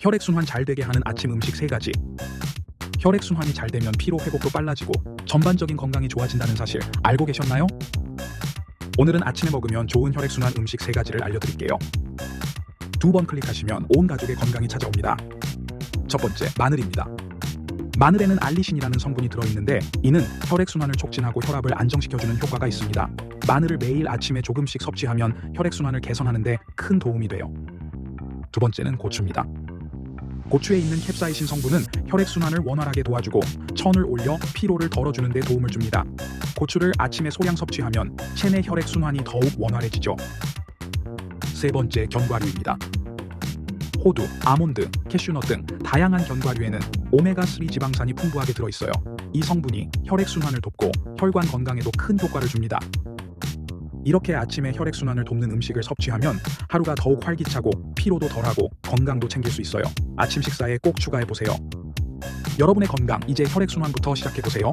혈액순환 잘 되게 하는 아침 음식 3가지. 혈액순환이 잘 되면 피로 회복도 빨라지고 전반적인 건강이 좋아진다는 사실 알고 계셨나요? 오늘은 아침에 먹으면 좋은 혈액순환 음식 3가지를 알려드릴게요. 두 번 클릭하시면 온 가족의 건강이 찾아옵니다. 첫 번째, 마늘입니다. 마늘에는 알리신이라는 성분이 들어있는데 이는 혈액순환을 촉진하고 혈압을 안정시켜주는 효과가 있습니다. 마늘을 매일 아침에 조금씩 섭취하면 혈액순환을 개선하는데 큰 도움이 돼요. 두 번째는 고추입니다. 고추에 있는 캡사이신 성분은 혈액순환을 원활하게 도와주고 천을 올려 피로를 덜어주는 데 도움을 줍니다. 고추를 아침에 소량 섭취하면 체내 혈액순환이 더욱 원활해지죠. 세 번째 견과류입니다. 호두, 아몬드, 캐슈넛 등 다양한 견과류에는 오메가3 지방산이 풍부하게 들어있어요. 이 성분이 혈액순환을 돕고 혈관 건강에도 큰 효과를 줍니다. 이렇게 아침에 혈액순환을 돕는 음식을 섭취하면 하루가 더욱 활기차고 피로도 덜하고 건강도 챙길 수 있어요. 아침 식사에 꼭 추가해보세요. 여러분의 건강 이제 혈액순환부터 시작해보세요.